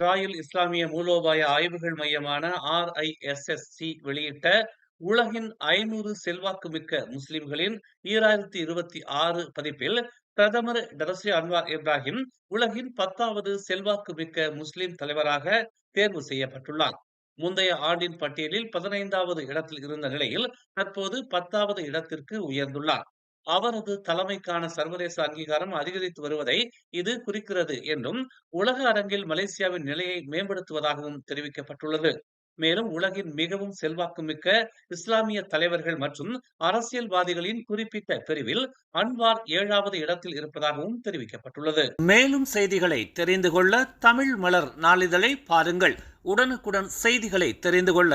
Royal இஸ்லாமிய மூலோபாய ஆய்வுகள் மையமான ஆர்ஐஎஸ்எஸ்சி வெளியிட்ட உலகின் ஐநூறு செல்வாக்குமிக்க முஸ்லிம்களின் ஈராயிரத்தி இருபத்தி ஆறு பதிப்பில் பிரதமர் டரசி அன்வார் இப்ராஹிம் உலகின் பத்தாவது செல்வாக்குமிக்க முஸ்லிம் தலைவராக தேர்வு செய்யப்பட்டுள்ளார். முந்தைய ஆண்டின் பட்டியலில் பதினைந்தாவது இடத்தில் இருந்த நிலையில் தற்போது பத்தாவது இடத்திற்கு உயர்ந்துள்ளார். அவரது தலைமைக்கான சர்வதேச அங்கீகாரம் அதிகரித்து வருவதை இது குறிக்கிறது என்றும் உலக அரங்கில் மலேசியாவின் நிலையை மேம்படுத்துவதாகவும் தெரிவிக்கப்பட்டுள்ளது. மேலும் உலகின் மிகவும் செல்வாக்குமிக்க இஸ்லாமிய தலைவர்கள் மற்றும் அரசியல்வாதிகளின் குறிப்பிட்ட பிரிவில் அன்வார் ஏழாவது இடத்தில் இருப்பதாகவும் தெரிவிக்கப்பட்டுள்ளது. மேலும் செய்திகளை தெரிந்து கொள்ள தமிழ் மலர் நாளிதழை பாருங்கள். உடனுக்குடன் செய்திகளை தெரிந்து கொள்ள